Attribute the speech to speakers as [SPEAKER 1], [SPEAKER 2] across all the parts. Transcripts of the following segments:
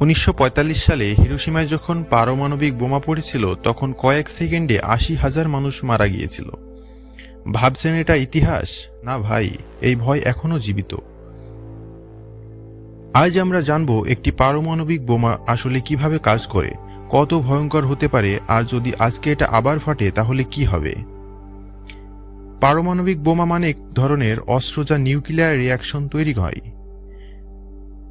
[SPEAKER 1] উনিশশো পঁয়তাল্লিশ সালে হিরোসীমায় যখন পারমাণবিক বোমা পড়েছিল, তখন কয়েক সেকেন্ডে আশি হাজার মানুষ মারা গিয়েছিল। ভাবছেন এটা ইতিহাস? না ভাই, এই ভয় এখনও জীবিত। আজ আমরা জানব একটি পারমাণবিক বোমা আসলে কীভাবে কাজ করে, কত ভয়ঙ্কর হতে পারে, আর যদি আজকে এটা আবার ফাটে, তাহলে কি হবে? পারমাণবিক বোমা মানে এক ধরনের অস্ত্র যা নিউক্লিয়ার রিয়াকশন তৈরি হয়।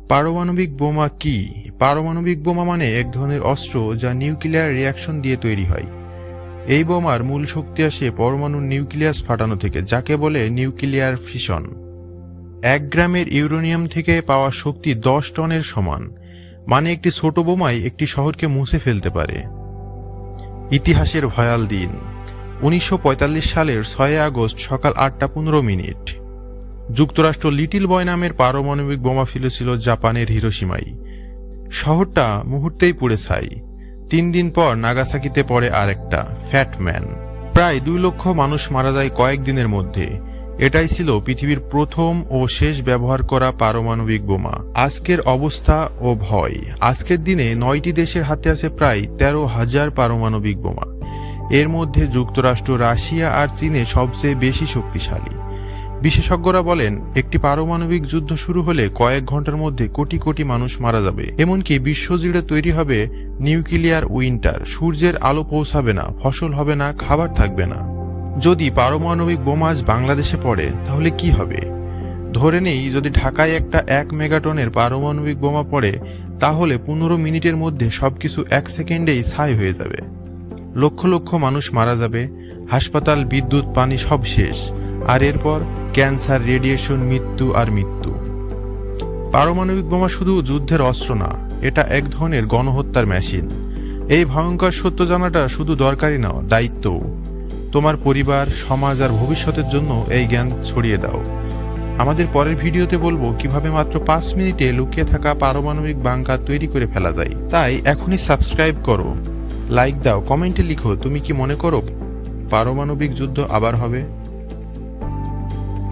[SPEAKER 1] পারমাণবিক বোমা কি? পারমাণবিক বোমা মানে এক ধরনের অস্ত্র যা নিউক্লিয়ার রিয়াকশন দিয়ে তৈরি হয়। এই বোমার মূল শক্তি আসে পরমাণু নিউক্লিয়াস ফাটানো থেকে, যাকে বলে নিউক্লিয়ার ফিশন এক গ্রামের ইউরেনিয়াম থেকে পাওয়া শক্তি দশ টনের সমান মানে একটি ছোট বোমাই একটি শহরকে মুছে ফেলতে পারে। ইতিহাসের ভয়াল দিন। উনিশশো পঁয়তাল্লিশ সালের ছয় আগস্ট সকাল আটটা পনেরো মিনিট। যুক্তরাষ্ট্র লিটিল বয় নামের পারমাণবিক বোমা ফেলেছিল জাপানের হিরোসীমাই শহরটা মুহূর্তেই পুড়ে ছাই। তিন দিন পর নাগাসাকিতে পড়ে আরেকটা ফ্যাটম্যান প্রায় দুই লক্ষ মানুষ মারা যায় কয়েকদিনের মধ্যে। এটাই ছিল পৃথিবীর প্রথম ও শেষ ব্যবহার করা পারমাণবিক বোমা। আজকের অবস্থা ও ভয়। আজকের দিনে নয়টি দেশের হাতে আছে প্রায় তেরো হাজার পারমাণবিক বোমা। এর মধ্যে যুক্তরাষ্ট্র, রাশিয়া আর চীনে সবচেয়ে বেশি শক্তিশালী। বিশেষজ্ঞরা বলেন, একটি পারমাণবিক যুদ্ধ শুরু হলে কয়েক ঘণ্টার মধ্যে কোটি কোটি মানুষ মারা যাবে। এমনকি বিশ্বজুড়ে তৈরি হবে নিউক্লিয়ার উইন্টার। সূর্যের আলো পৌঁছাবে না, ফসল হবে না, খাবার থাকবে না। যদি পারমাণবিক বোমা আজ বাংলাদেশে পড়ে, তাহলে কি হবে? ধরে নেই, যদি ঢাকায় একটা এক মেগাটনের পারমাণবিক বোমা পড়ে, তাহলে পনেরো মিনিটের মধ্যে সবকিছু এক সেকেন্ডেই ছাই হয়ে যাবে। লক্ষ লক্ষ মানুষ মারা যাবে, হাসপাতাল, বিদ্যুৎ, পানি সব শেষ। আর এরপর ক্যান্সার, রেডিয়েশন, মৃত্যু আর মৃত্যু। পারমাণবিক বোমা শুধু যুদ্ধের অস্ত্র না, এটা এক ধরনের গণহত্যার মেশিন। এই ভয়ঙ্কর সত্য জানাটা শুধু দরকারি না দায়িত্ব তোমার পরিবার, সমাজ আর ভবিষ্যতের জন্য এই জ্ঞান ছড়িয়ে দাও। আমাদের পরের ভিডিওতে বলব কীভাবে মাত্র পাঁচ মিনিটে লুকিয়ে থাকা পারমাণবিক বাংকার তৈরি করে ফেলা যায়। তাই এখনই সাবস্ক্রাইব করো। লাইক দাও, কমেন্টে লিখো, তুমি কি মনে করো পারমাণবিক যুদ্ধ আবার হবে?